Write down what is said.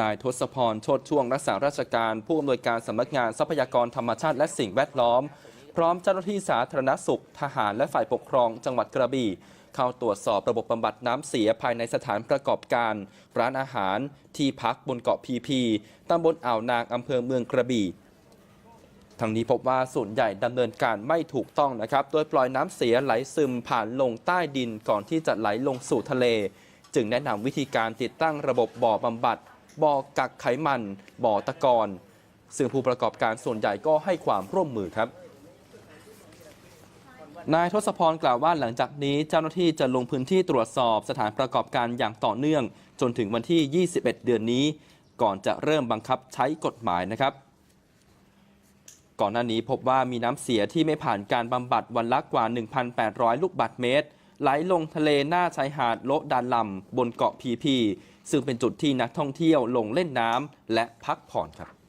นายทศพร โชดช่วงรักษาราชการ ผู้อำนวยการสำนักงานทรัพยากรธรรมชาติและสิ่งแวดล้อม พร้อมเจ้าหน้าที่สาธารณสุข ทหารและฝ่ายปกครอง จังหวัดกระบี่ เข้าตรวจสอบระบบบำบัดน้ำเสียภายในสถานประกอบการ ร้านอาหาร ที่พักบนเกาะพีพีตำบลอ่าวนางอำเภอเมืองกระบี่ทั้งนี้พบว่าส่วนใหญ่ดำเนินการไม่ถูกต้องนะครับ โดยปล่อยน้ำเสียไหลซึมผ่านลงใต้ดินก่อนที่จะไหลลงสู่ทะเล จึงแนะนำวิธีการติดตั้งระบบบ่อบำบัด บ่อกักไขมัน บ่อตะกอนซึ่งผู้ประกอบการส่วนใหญ่ก็ให้ความร่วมมือครับ นายทศพรกล่าวว่าหลังจากนี้เจ้าหน้าที่จะลงพื้นที่ตรวจสอบสถานประกอบการอย่างต่อเนื่อง จนถึงวันที่ 21 เดือนนี้ ก่อนจะเริ่มบังคับใช้กฎหมายนะครับ ก่อนหน้านี้พบว่ามีน้ำเสียที่ไม่ผ่านการบำบัดวันละกว่า 1,800 ลูกบาศกเมตร ไหลลงทะเลหน้าชายหาดโลดานลำบนเกาะพีพี ซึ่งเป็นจุดที่นักท่องเที่ยวลงเล่นน้ำและพักผ่อนครับ